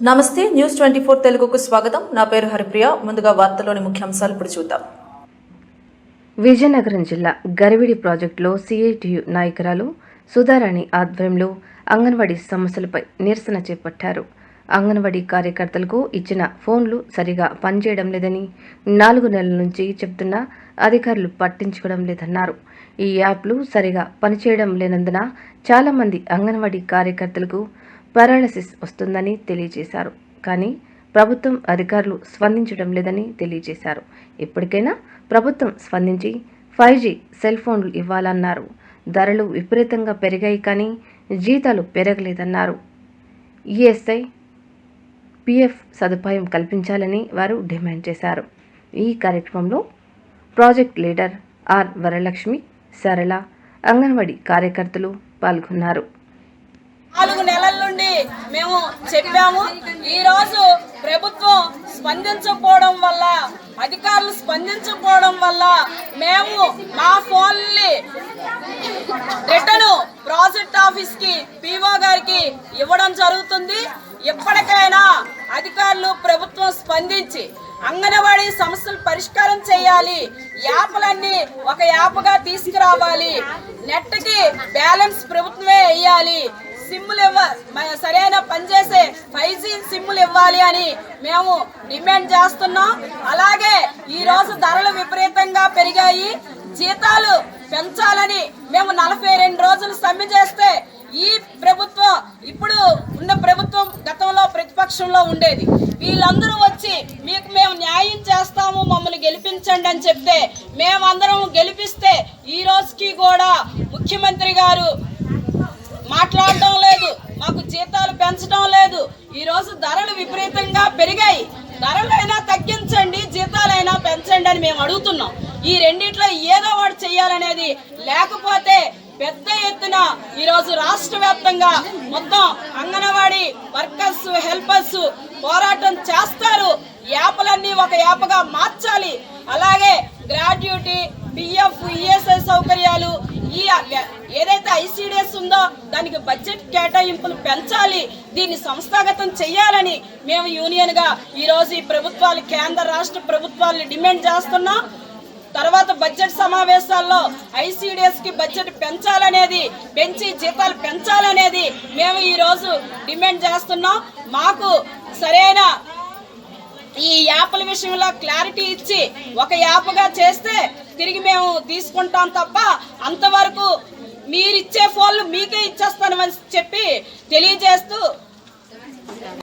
నమస్తే news twenty four తెలుగుకు స్వాగతం. నా పేరు హరిప్రియ. ముందుగా వార్తలోని ముఖ్యాంశాలు ఇప్పుడు చూద్దాం. విజయనగరం జిల్లా గరివిడి ప్రాజెక్టులో సిఐటియు నాయకురాలు సుధారాణి ఆధ్వర్యంలో అంగన్వాడీ సమస్యలపై నిరసన చేపట్టారు. అంగన్వాడీ కార్యకర్తలకు ఇచ్చిన ఫోన్లు సరిగా పనిచేయడం లేదని నాలుగు నెలల నుంచి చెప్తున్నా అధికారులు పట్టించుకోవడం లేదన్నారు. ఈ యాప్లు సరిగా పనిచేయడం లేనందున చాలామంది అంగన్వాడీ కార్యకర్తలకు పారాలసిస్ వస్తుందని తెలియజేశారు. కానీ ప్రభుత్వం అధికారులు స్పందించడం లేదని తెలియజేశారు. ఇప్పటికైనా ప్రభుత్వం స్పందించి ఫైవ్ జీ సెల్ ఫోన్లు ఇవ్వాలన్నారు. ధరలు విపరీతంగా పెరిగాయి కానీ జీతాలు పెరగలేదన్నారు. ఈఎస్ఐ పిఎఫ్ సదుపాయం కల్పించాలని వారు డిమాండ్ చేశారు. ఈ కార్యక్రమంలో ప్రాజెక్ట్ లీడర్ ఆర్ వరలక్ష్మి సరళ అంగన్వాడీ కార్యకర్తలు పాల్గొన్నారు. మేము చెప్పాము. ఈరోజు ప్రభుత్వం స్పందించకపోవడం వల్ల అధికారులు స్పందించకపోవడం వల్ల మేము మా ఫోన్ని రిటర్న్ ప్రాజెక్ట్ ఆఫీస్కి పీఓ గారికి ఇవ్వడం జరుగుతుంది. ఎప్పటికైనా అధికారులు ప్రభుత్వం స్పందించి అంగన్వాడీ సమస్యలు పరిష్కారం చేయాలి. యాప్లన్నీ ఒక యాప్గా తీసుకురావాలి. నెట్కి బ్యాలెన్స్ ప్రభుత్వమే వేయాలి. సిమ్లు ఇవ్వ సరైన పనిచేసే ఫైవ్ జీ సిమ్లు ఇవ్వాలి అని మేము డిమాండ్ చేస్తున్నాం. అలాగే ఈ రోజు ధరలు విపరీతంగా పెరిగాయి. జీతాలు పెంచాలని మేము నలభై రెండు రోజులు సమ్మె చేస్తే ఈ ప్రభుత్వం ఇప్పుడు ఉన్న ప్రభుత్వం గతంలో ప్రతిపక్షంలో ఉండేది. వీళ్ళందరూ వచ్చి మీకు మేము న్యాయం చేస్తాము మమ్మల్ని గెలిపించండి అని చెప్తే మేమందరం గెలిపిస్తే ఈ రోజుకి కూడా ముఖ్యమంత్రి గారు మాట్లాడడం పెంచడం లేదు. ఈ రోజు ధరలు విపరీతంగా పెరిగాయి. ధరలైనా తగ్గించండి జీతాలైనా పెంచండి అని మేము అడుగుతున్నాం. ఈ రెండిట్లో ఏదో ఒకటి చెయ్యాలనేది లేకపోతే పెద్ద ఎత్తున ఈరోజు రాష్ట్ర వ్యాప్తంగా మొత్తం అంగన్వాడీ వర్కర్స్ హెల్పర్స్ పోరాటం చేస్తారు. యాప్లన్నీ ఒక యాప్గా మార్చాలి. అలాగే గ్రాడ్యుటీ బిఎఫ్ ఈఎస్ఐ సౌకర్యాలు ఈ ఏదైతే ఐసీడిఎస్ ఉందో దానికి బడ్జెట్ కేటాయింపులు పెంచాలి దీన్ని సంస్థాగతం చేయాలని మేము యూనియన్గా ఈ ఈ ప్రభుత్వాలు కేంద్ర రాష్ట్ర ప్రభుత్వాలను డిమాండ్ చేస్తున్నాం. తర్వాత బడ్జెట్ సమావేశాల్లో ఐసీడిఎస్కి బడ్జెట్ పెంచాలనేది పెంచి జీతాలు పెంచాలనేది మేము ఈరోజు డిమాండ్ చేస్తున్నాం. మాకు సరైన ఈ యాప్ల విషయంలో క్లారిటీ ఇచ్చి ఒక యాప్గా చేస్తే తిరిగి మేము తీసుకుంటాం తప్ప అంతవరకు మీరిచ్చే ఫోన్లు మీకే ఇచ్చేస్తానని చెప్పి తెలియజేస్తూ